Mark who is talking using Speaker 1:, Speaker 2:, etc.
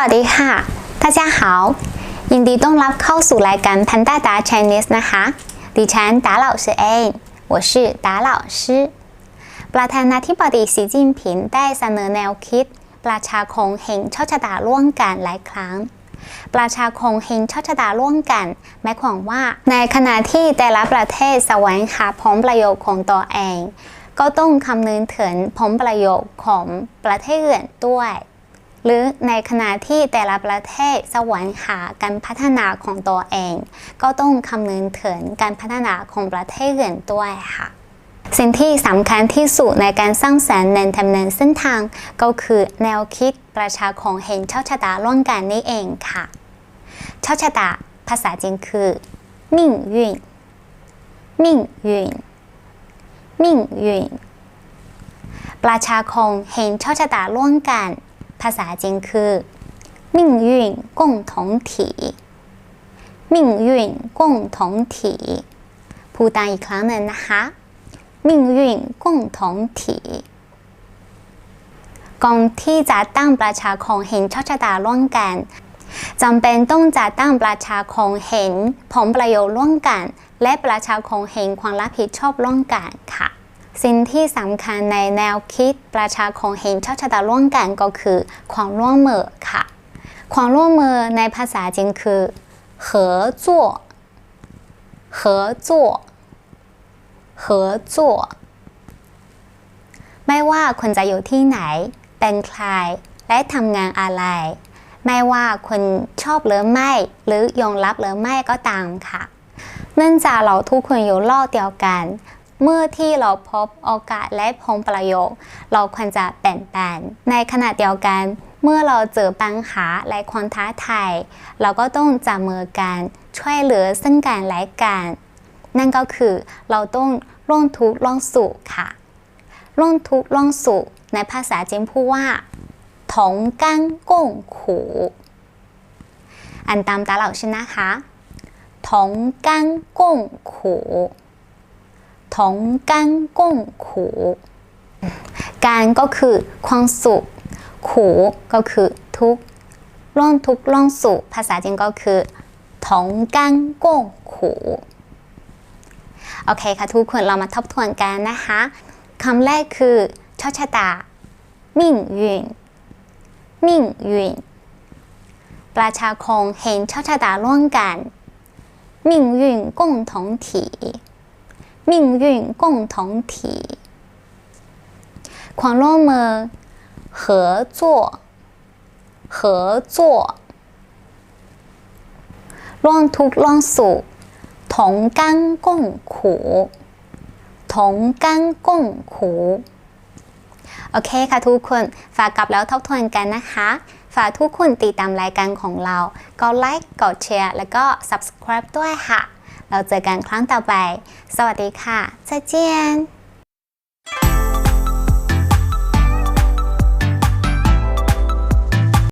Speaker 1: วัสดีค่ะ大家好ยินดีต้อนรับเข้าสู่รายการ Panda Da Chinese นะคะ ดิฉันดาเหล่าชื่อเอง我是ดาเหล่าชื่อประธานาธิบดีสีจิ้นผิงได้เสนอแนวคิด ประชาคมแห่งโชคชะตาร่วมกันหลายครั้ง ประชาคมแห่งโชคชะตาร่วมกันหมายความว่า ในขณะที่แต่ละประเทศแสวงหาผลประโยชน์ของตัวเอง ก็ต้องคำนึงถึงผลประโยชน์ของประเทศอื่นด้วย หรือในขณะที่แต่ละประเทศสวงหาการพัฒนาของตัวเอง ก็ต้องคำนึงถึงการพัฒนาของประเทศอื่นด้วยค่ะ สิ่งที่สำคัญที่สุดในการสร้างสรรค์ในดำเนินเส้นทาง ก็คือแนวคิดประชาคมแห่งโชคชะตาร่วมกันนี่เองค่ะโชคชะตาภาษาจีนคือมิ่งยุ่นมิ่งยุ่นมิ่งยุ่นประชาคมแห่งโชคชะตาร่วมกัน ภาษาจีนคือมิ่งยุ่นกงง่งยุ่นกงทงถีพูดตามอีกครั้งหนึ่งนะคะมิ่งยุ่นกงทงถีก่อนที่จะตั้งประชาคมเห็นชะตาร่วมกันจำเป็นต้องจัดตั้งประชาคมเห็นผลประโยชน์ร่วมกัน และประชาคมเห็นความรับผิดชอบร่วมกันค่ะ สิ่งที่สำคัญในแนวคิดประชาคมแห่งโชคชะตาร่วมกันก็คือความร่วมมือค่ะ ความร่วมมือในภาษาจีนคือ合作合作合作ไม่ว่าคุณจะอยู่ที่ไหน เป็นใคร และทำงานอะไร ไม่ว่าคุณชอบหรือไม่ หรือยอมรับหรือไม่ก็ตามค่ะ เนื่องจากเราทุกคนอยู่โลกเดียวกัน เมื่อที่เราพบโอกาสและผลประโยชน์ เราควรจะแบ่งปันในขณะเดียวกัน เมื่อเราเจอปัญหาและความท้าทายเราก็ต้องจับมือกันช่วยเหลือซึ่งกันและกัน นั่นก็คือเราต้องร่วมทุกข์ร่วมสุขค่ะ ร่วมทุกข์ร่วมสุขในภาษาจีนพูดว่า同甘共苦อันตามตาเหล่าชื่อนะคะ同甘共苦 同甘共苦การก็คือความสุข ขูก็คือทุกข์ร่วมทุกข์ร่วมสุขภาษาจีนก็คือ同甘共苦โอเคค่ะทุกคนเรามาทบทวนกันนะคะคำแรกคือโชคชะตามิ่งยุนมิ่งยุนประชาคมเห็นโชคชะตาร่วมกัน命运共同体 命运共同体ความร่วมมือ合作合作ร่วมทุกข์ร่วมสุข同甘共苦同甘共苦โอเคค่ะทุกคน ฝากกลับแล้วทบทวนกันนะคะ ฝากทุกคนติดตามรายการของเรา ก็ไลค์ กดแชร์ แล้วก็ subscribe ด้วยค่ะ เราเจอกันครั้งต่อไป สวัสดีค่ะ再见